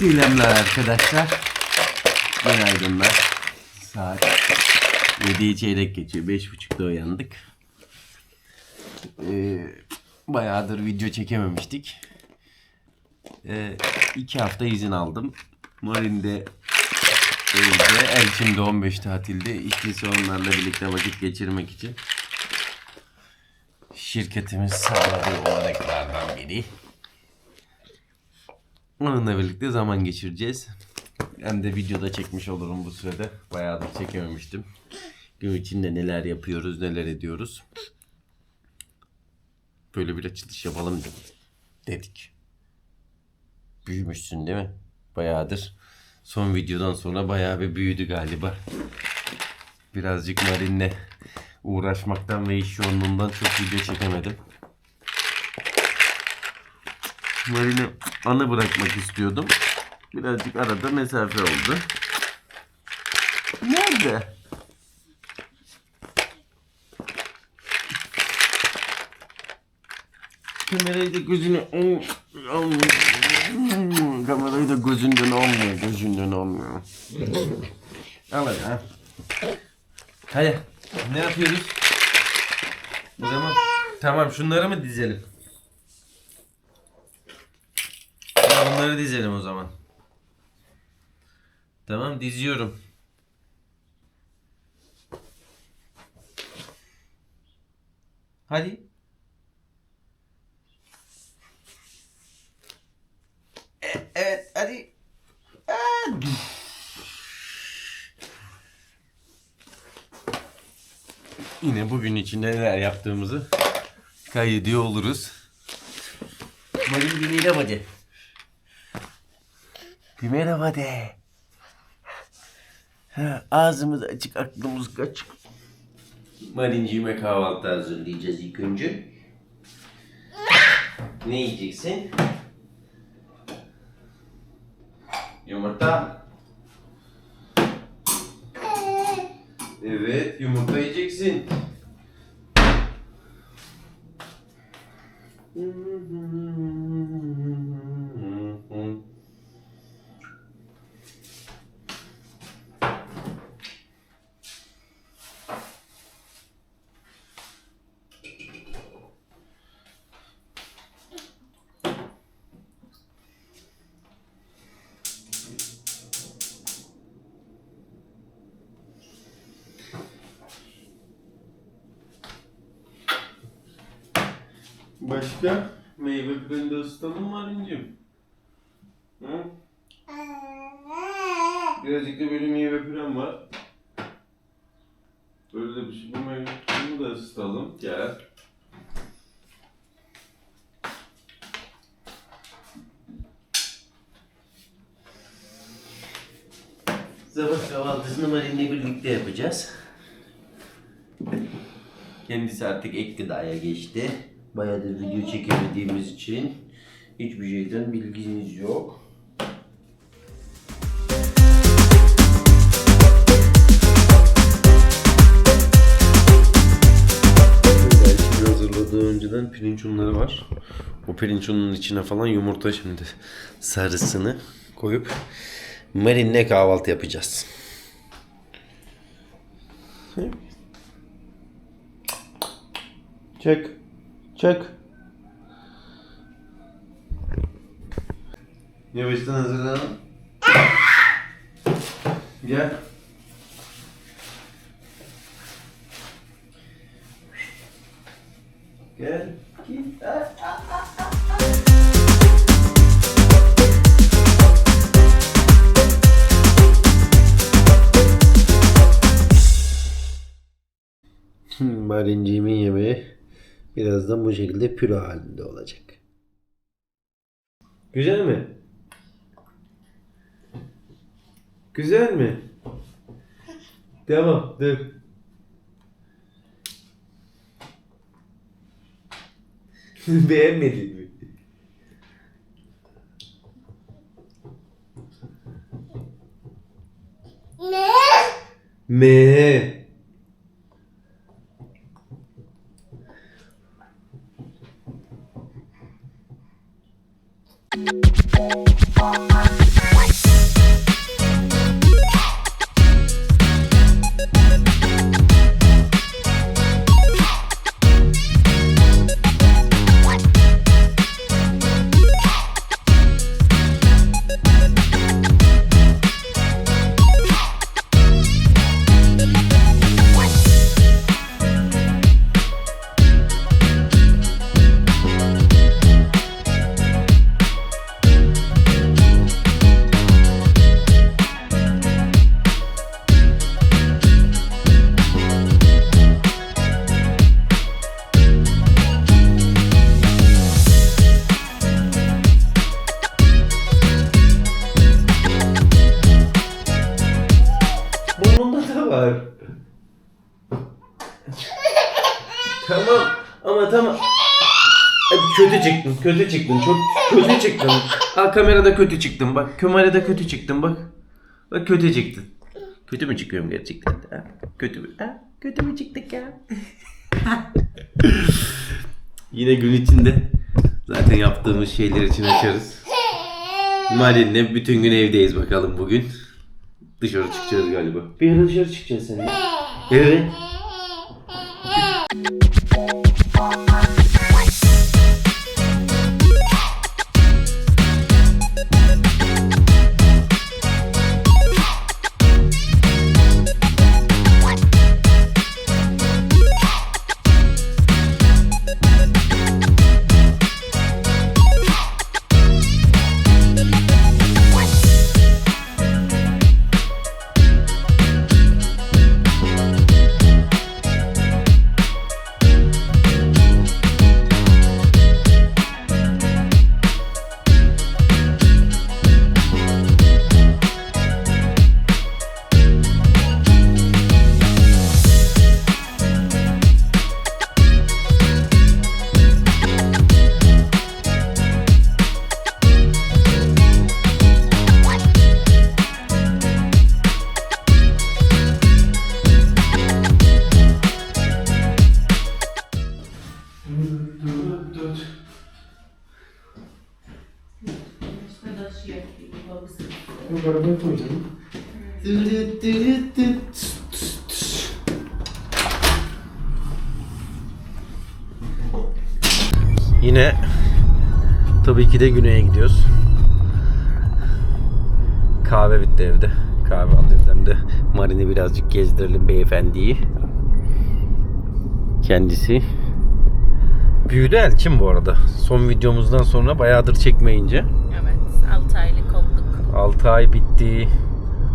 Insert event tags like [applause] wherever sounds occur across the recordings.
Selamlar arkadaşlar. Günaydınlar. Saat 7'yi çeyrek geçiyor. 5.30'da uyandık. Ee, bayağıdır video çekememiştik. Ee, iki hafta izin aldım. Marin'de evde, Elçin de 15 tatilde. İkisi onlarla birlikte vakit geçirmek için. Şirketimiz sağladığı olanaklardan biri. Onunla birlikte zaman geçireceğiz. Hem de videoda çekmiş olurum bu sürede. Bayağıdır çekememiştim. Gün içinde neler yapıyoruz, neler ediyoruz. Böyle bir açılış yapalım. Dedik. Büyümüşsün değil mi? Bayağıdır. Son videodan sonra bayağı bir büyüdü galiba. Birazcık Marin'le uğraşmaktan ve iş yoğunluğundan çok video çekemedim. Marin'i ana bırakmak istiyordum. Birazcık arada mesafe oldu. Nerede? Kamerayı da gözüne almıyor. Kamerayı da gözünden almıyor. Gözünden almıyor. Al hadi ha. Hadi. Ne yapıyoruz? O zaman tamam şunları mı dizelim? Ya bunları dizelim o zaman. Tamam diziyorum. Hadi. E- Evet hadi. Aa, Yine bugün içinde neler yaptığımızı kaydediyor oluruz. Bir merhaba de. Bir merhaba de. Ha, ağzımız açık, aklımız kaçık. Marinciğime kahvaltı hazırlayacağız ilk önce. Ne yiyeceksin? Yumurta. Evet, yumurta yiyeceksin. Başka meyve pürende ısıtalım mı Arincim? Hı? Birazcık da böyle meyve pürem var. Böyle de bir şey. Bu meyve püremi de ısıtalım. Gel. Sabah kahvaltısını Marin'le birlikte yapacağız. Kendisi artık ek gıdaya geçti. Bayağıdır video çekemediğimiz için hiçbir şeyden bilginiz yok. Hazırladığı önceden pirinç unları var. O pirinç ununun içine falan yumurta şimdi sarısını koyup marinle kahvaltı yapacağız. Çek. Çek. Yavaştan hazırlanalım. Gel. Gel. Git. Marinciğimin yemeği birazdan bu şekilde püre halinde olacak. Güzel mi? Güzel mi? Tamam dur. [laughs] Beğenmedin mi? Ne? Me. What? Tamam ama tamam. Ay, Kötü çıktın, kötü çıktın, çok kötü çıktın. Ha kamerada kötü çıktın bak, kamerada kötü çıktın bak. Bak kötü çıktın. Kötü mü çıkıyorum gerçekten? Ha? Kötü mü? Ha? Kötü mü çıktık ya? [laughs] Yine gün içinde zaten yaptığımız şeyler için açarız. Marin'le bütün gün evdeyiz bakalım bugün. Dışarı çıkacağız galiba. Bir ara dışarı çıkacağız seninle. Evet. Oh my. Yine tabii ki de güneye gidiyoruz. Kahve bitti evde. Kahve hem de Marin'i birazcık gezdirelim beyefendiyi. Kendisi büyüdü Elçin bu arada. Son videomuzdan sonra bayağıdır çekmeyince. Evet, 6 aylık olduk. 6 ay bitti.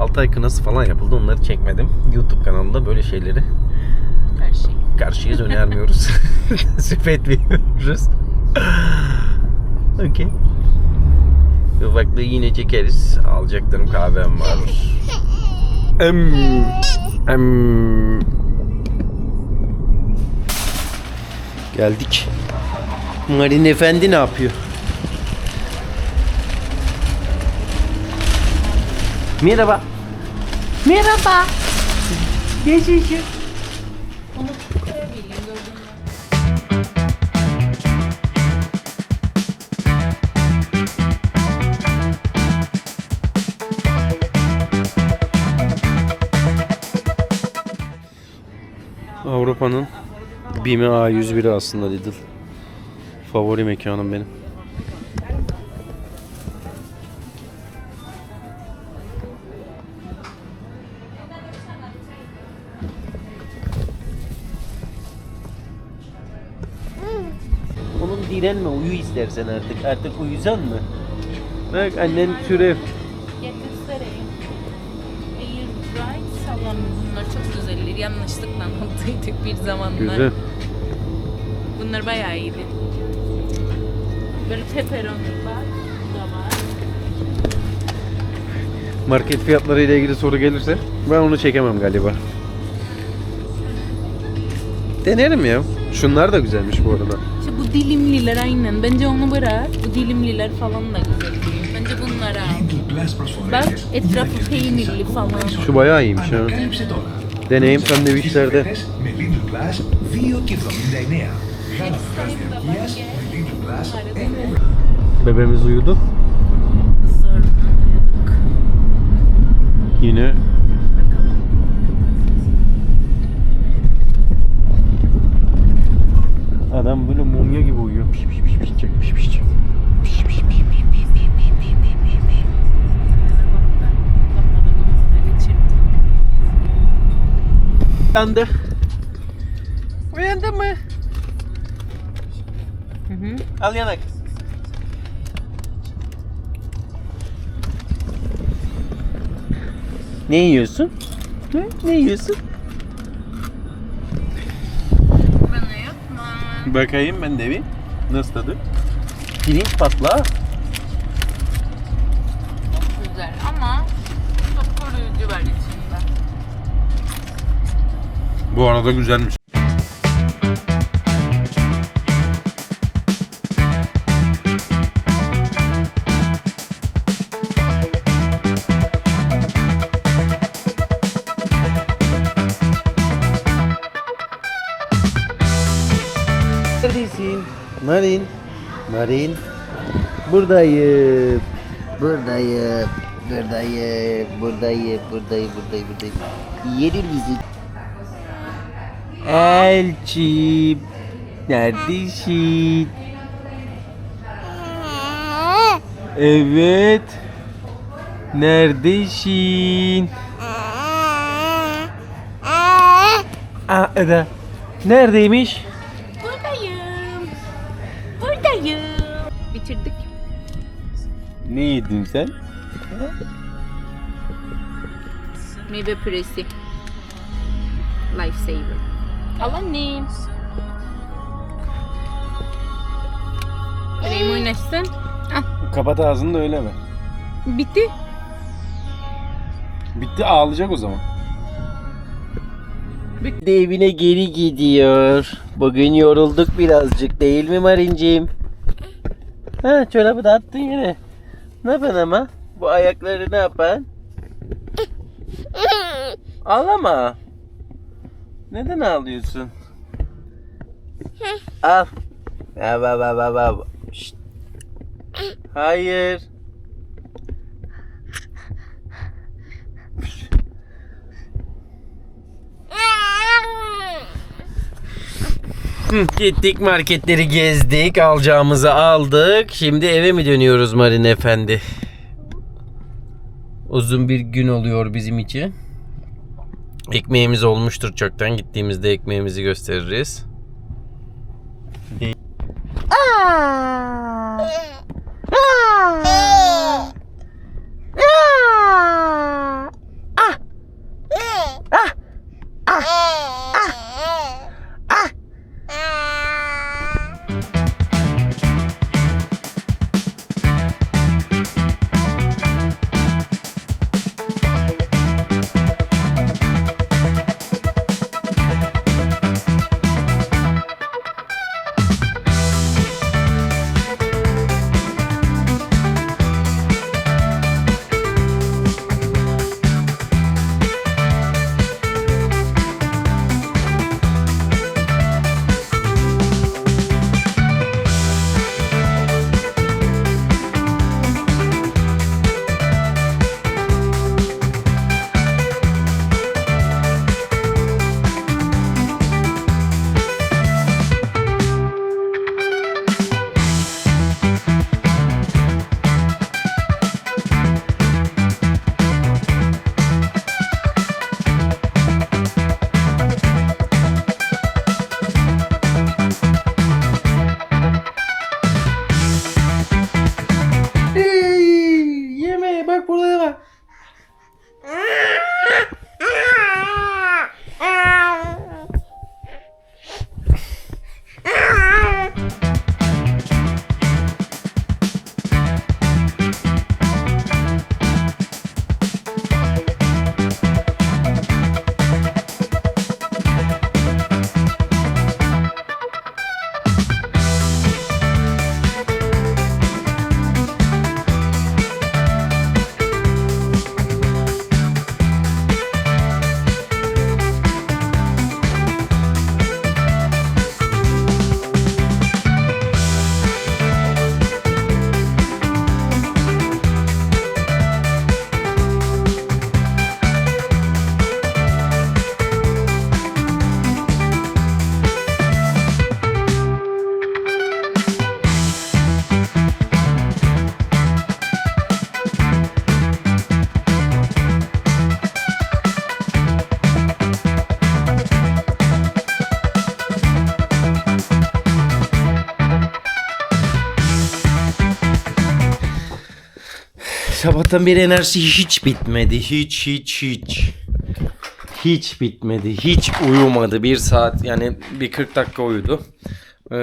6 ay kınası falan yapıldı. Onları çekmedim. YouTube kanalında böyle şeyleri Her şey. karşıyız önermiyoruz. [laughs] Nasip etmiyoruz. [laughs] Okey. Ufaklığı yine çekeriz. Alacaklarım kahvem var. Em, em. Geldik. Marin Efendi ne yapıyor? Merhaba. Merhaba. Geçişim. Avrupa'nın BİM'i A101'i aslında Lidl. Favori mekanım benim. Oğlum direnme uyu istersen artık. Artık uyusan mı? Bak annen türev. Yanlışlıkla aldıydık [laughs] bir zamanlar. Güzel. Bunlar bayağı iyiydi. Böyle pepperonlar da var. Market fiyatları ile ilgili soru gelirse ben onu çekemem galiba. Denerim ya. Şunlar da güzelmiş bu arada. İşte bu dilimliler aynen. Bence onu bırak. Bu dilimliler falan da güzel. Bence bunları al. Bak etrafı peynirli falan. Şu bayağı iyiymiş ha. Deneyim sandviçlerde. Bebeğimiz uyudu. Yine Adam böyle mumya gibi uyuyor. Uyandı. Uyandı mı? Hı hı. Al yanak. Ne yiyorsun? Ne, ne yiyorsun? Bana yapma. Bakayım ben de bir. Nasıl tadı? Pirinç patlağı. Bu arada güzelmiş. Neredesin? Marin. Marin. Buradayım. Buradayım. Buradayım. Buradayım. Buradayım. Buradayım. Buradayım. Yerim bizi. Elçim. Neredesin? Evet. Neredesin? Aa, Eda. Neredeymiş? Buradayım. Buradayım. Bitirdik. Ne yedin sen? Meyve püresi. Lifesaver. Al annem. Bebeğim oynaşsın. Al. Kapat ağzını da öyle mi? Bitti. Bitti ağlayacak o zaman. De evine geri gidiyor. Bugün yorulduk birazcık değil mi Marincim? Ha çorabı da attın yine. Ne yapan ama? Bu ayakları ne yapan? [laughs] Ağlama. Neden ağlıyorsun? Al. Al al al al al. Şşt. Hayır. Gittik marketleri gezdik, alacağımızı aldık. Şimdi eve mi dönüyoruz Marin Efendi? Uzun bir gün oluyor bizim için. Ekmeğimiz olmuştur çoktan. Gittiğimizde ekmeğimizi gösteririz. Aa! Aa! Sabahtan beri enerjisi hiç bitmedi. Hiç hiç hiç. Hiç bitmedi. Hiç uyumadı. Bir saat yani bir 40 dakika uyudu. Ee,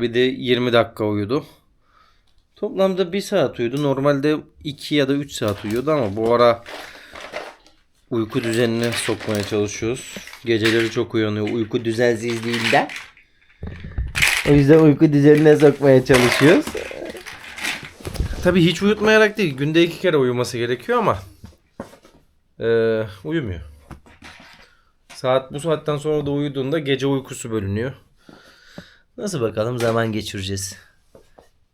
bir de 20 dakika uyudu. Toplamda bir saat uyudu. Normalde 2 ya da 3 saat uyuyordu ama bu ara uyku düzenine sokmaya çalışıyoruz. Geceleri çok uyanıyor uyku düzensizliğinden. O yüzden uyku düzenine sokmaya çalışıyoruz. Tabii hiç uyutmayarak değil. Günde iki kere uyuması gerekiyor ama eee, uyumuyor. Saat bu saatten sonra da uyuduğunda gece uykusu bölünüyor. Nasıl bakalım zaman geçireceğiz.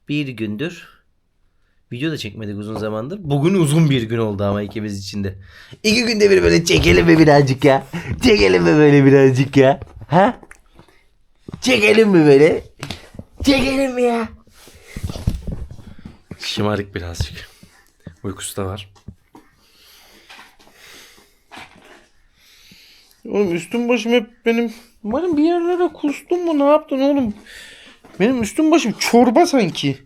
Bir gündür video da çekmedik uzun zamandır. Bugün uzun bir gün oldu ama ikimiz için de. İki günde bir böyle çekelim mi birazcık ya? Çekelim mi böyle birazcık ya? Ha? Çekelim mi böyle? Çekelim mi ya? Şımarık birazcık. Uykusu da var. Oğlum üstüm başım hep benim... Umarım bir yerlere kustum mu ne yaptın oğlum? Benim üstüm başım çorba sanki.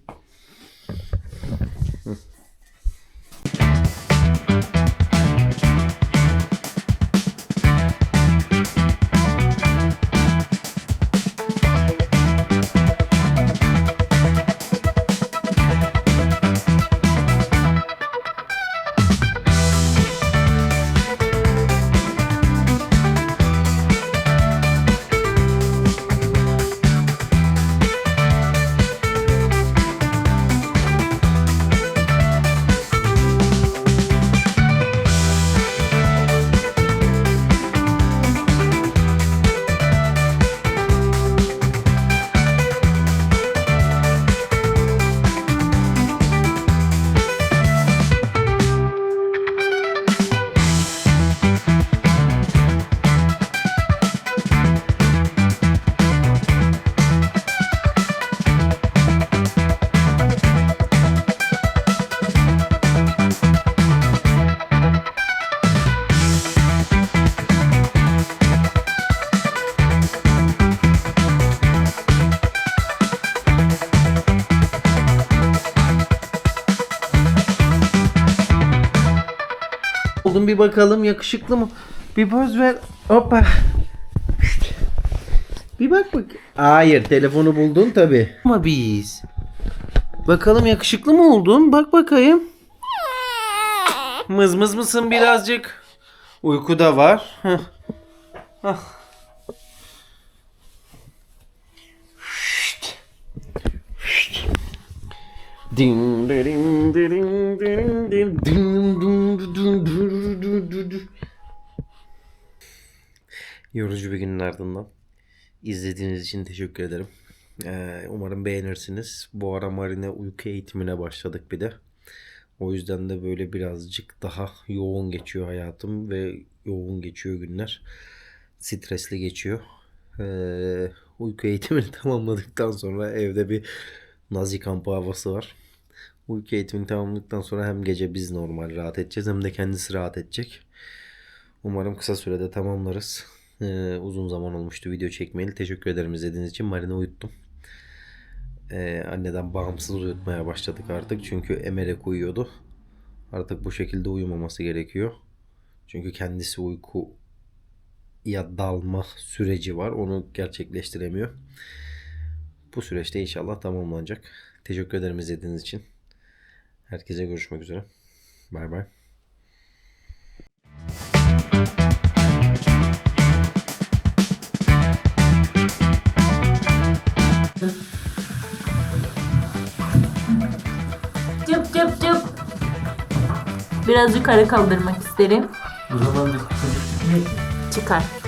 Bir bakalım yakışıklı mı? Bir poz ver. Hoppa. Bir bak bak. Hayır telefonu buldun tabi. Ama biz. Bakalım yakışıklı mı oldun? Bak bakayım. Mız mız mısın birazcık? Uyku da var. Heh. Ah. Şşt. Şşt. Din din din din din din Yorucu bir günün ardından izlediğiniz için teşekkür ederim. Ee, umarım beğenirsiniz. Bu ara marine uyku eğitimine başladık bir de. O yüzden de böyle birazcık daha yoğun geçiyor hayatım ve yoğun geçiyor günler. Stresli geçiyor. Ee, uyku eğitimini [laughs] tamamladıktan sonra evde bir Nazi kampı havası var. Uyku eğitimini tamamladıktan sonra hem gece biz normal rahat edeceğiz hem de kendisi rahat edecek. Umarım kısa sürede tamamlarız. Ee, uzun zaman olmuştu video çekmeyeli. Teşekkür ederim izlediğiniz için. Marine uyuttum. Ee, anneden bağımsız uyutmaya başladık artık. Çünkü emerek uyuyordu. Artık bu şekilde uyumaması gerekiyor. Çünkü kendisi uyku ya dalma süreci var. Onu gerçekleştiremiyor. Bu süreçte inşallah tamamlanacak. Teşekkür ederim izlediğiniz için. Herkese görüşmek üzere. Bay bay. Cıp cıp cıp. Biraz yukarı kaldırmak isterim. O zaman Çıkar.